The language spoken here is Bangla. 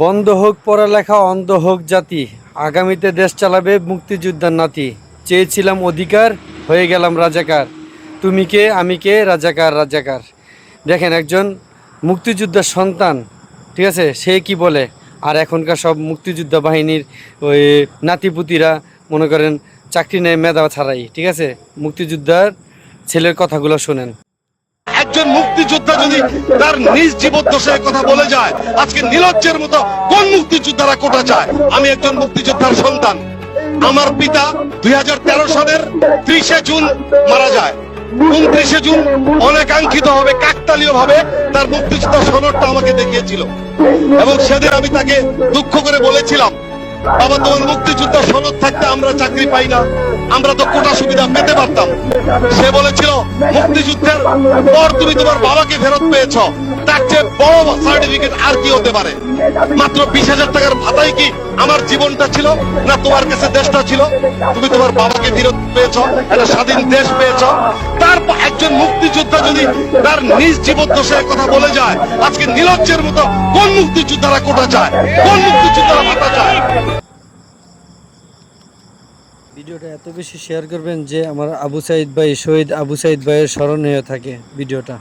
বন্ধ হোক পড়ালেখা, অন্ধ হোক জাতি। আগামীতে দেশ চালাবে মুক্তিযোদ্ধার নাতি। চেয়েছিলাম অধিকার, হয়ে গেলাম রাজাকার। তুমি কে, আমি কে, রাজাকার রাজাকার। দেখেন একজন মুক্তিযোদ্ধার সন্তান, ঠিক আছে? সে কি বলে? আর এখনকার সব মুক্তিযোদ্ধা বাহিনীর ওই নাতিপুতিরা, মনে করেন, চাকরি নেয়, মেধা ছাড়াই, ঠিক আছে? মুক্তিযোদ্ধার ছেলের কথাগুলো শোনেন। একজন মুক্তিযোদ্ধা যদি তার নিজ জীবদ্দশায় কথা বলে যায়, আজকে নীলজ্জের মতো কোন মুক্তিযোদ্ধারা কোটা চায়? আমি একজন মুক্তিযোদ্ধার সন্তান। আমার পিতা দুই সালের ত্রিশে জুন মারা যায়। উনত্রিশে জুন? অনেকাঙ্ক্ষিত ভাবে কাকতালীয় ভাবে তার মুক্তিযোদ্ধা সনদটা আমাকে দেখিয়েছিল। এবং সেদিন আমি তাকে দুঃখ করে বলেছিলাম, বাবা, তোমার মুক্তিযুদ্ধ সনদ থাকতে আমরা চাকরি পাই না। আমরা তো কোটা সুবিধা পেতে পারতাম। সে বলেছিল, মুক্তিযুদ্ধের পর তুমি তোমার বাবাকে ফেরত পেয়েছ। তার চেয়ে বড় সার্টিফিকেট আর কি হতে পারে? মাত্র বিশ হাজার টাকার ভাতাই কি আমার জীবনটা ছিল, না তোমার কাছে দেশটা ছিল? তুমি তোমার বাবাকে ফেরত পেয়েছ, একটা স্বাধীন দেশ পেয়েছ। তার একজন মুক্তিযোদ্ধা যদি তার নিজ জীবদ্দশায় কথা বলে যায়, আজকে নীলজ্জের মতো কোন মুক্তিযোদ্ধারা কোটা চায়? কোন মুক্তিযোদ্ধারা ভাতা চায়? ভিডিওটা এত বেশি শেয়ার করবেন যে আমার আবু সাইদ ভাই, শহীদ আবু সাইদ ভাইয়ের স্মরণীয় থাকে ভিডিওটা।